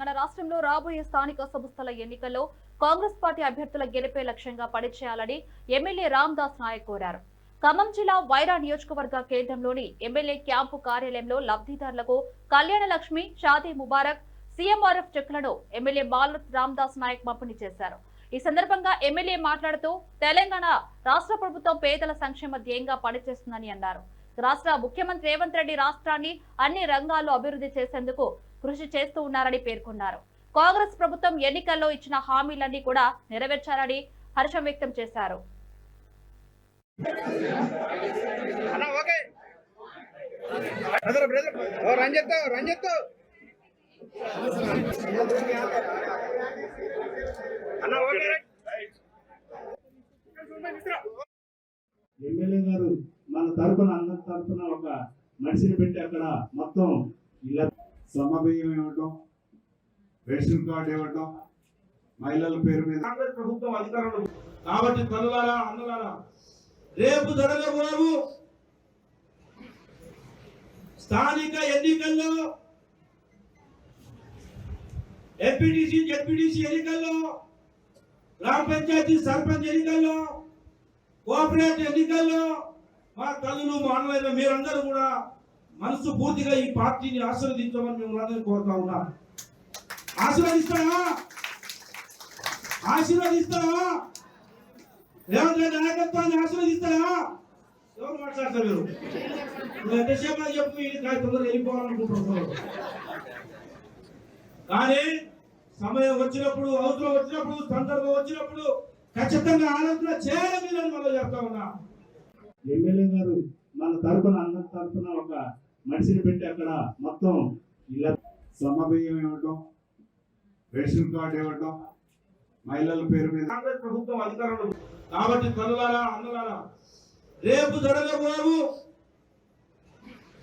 తెలంగాణ రాష్ట్రంలో రాబోయే స్థానిక సంస్థల ఎన్నికల్లో కాంగ్రెస్ పార్టీ అభ్యర్థుల గెలిపే లక్ష్యంగా పనిచేయాలని ఎమ్మెల్యే రామ్దాస్ నాయక్ కోరారు. ఖమ్మం జిల్లా వైరా నియోజకవర్గ కేంద్రంలోని ఎమ్మెల్యే క్యాంపు కార్యాలయంలో లబ్ధిదారులకు కళ్యాణ లక్ష్మి షాదీ ముబారక్ సీఎంఆర్ఎఫ్ చెక్లను ఎమ్మెల్యే బాలత్ రామ్దాస్ నాయక్ పంపిణీ చేశారు. ఈ సందర్భంగా ఎమ్మెల్యే మాట్లాడుతూ తెలంగాణ రాష్ట్ర ప్రభుత్వం పేదల సంక్షేమ ధ్యేయంగా పనిచేస్తుందని అన్నారు. రాష్ట్ర ముఖ్యమంత్రి రేవంత్ రెడ్డి రాష్ట్రాన్ని అన్ని రంగాల్లో అభివృద్ధి చేసేందుకు కృషి చేస్తూ ఉన్నారని పేర్కొన్నారు. కాంగ్రెస్ ప్రభుత్వం ఎన్నికల్లో ఇచ్చిన హామీలన్నీ కూడా నెరవేర్చారని హర్షం వ్యక్తం చేశారు. అన్న ఓకే. మన తరపున అందరి తరపున ఒక మనిషిని పెట్టి అక్కడ మొత్తం ఇలా సమబియ్యం ఇవ్వటం రేషన్ కార్డు ఇవ్వటం మహిళల పేరు మీద. కాంగ్రెస్ ప్రభుత్వం అధికారంలో కాబట్టి తల్లులారా అన్నలారా రేపు జరగబోవు స్థానిక ఎన్నికల్లో ఎంపీటీసీ జెడ్పీటీసీ ఎన్నికల్లో గ్రామ పంచాయతీ సర్పంచ్ ఎన్నికల్లో కోఆపరేటివ్ ఎన్నికల్లో మా తల్లులు మా అన్నలైన మీరందరూ కూడా మనసు పూర్తిగా ఈ పార్టీని ఆశీర్వదించమని మేము అందరినీ కోరుతా ఉన్నాం. ఆశీర్వదిస్తారా? ఆశీర్వదిస్తారా? రేవంత్ రెడ్డి నాయకత్వాన్ని ఆశీర్వదిస్తారా? ఎవరు మాట్లాడతారు మీరు? నువ్వు ఎంతసేపు అని చెప్పు ఈ తొందరగా వెళ్ళిపోవాలనుకుంటున్నారు. కానీ సమయం వచ్చినప్పుడు అవసరం వచ్చినప్పుడు సందర్భం వచ్చినప్పుడు ఖచ్చితంగా ఆలోచన చేయాలి మీరని మనం చెప్తా ఉన్నా. ఎమ్మెల్యే గారు మన తరపున అందరి తరఫున ఒక మనిషిని పెట్టి అక్కడ మొత్తం ఇలా సమబియ్యం ఇవ్వటం రేషన్ కార్డు ఇవ్వటం మహిళల పేరు మీద కాంగ్రెస్ ప్రభుత్వం అధికారంలో కాబట్టి తల్లులారా అన్నలారా రేపు జరగబోవు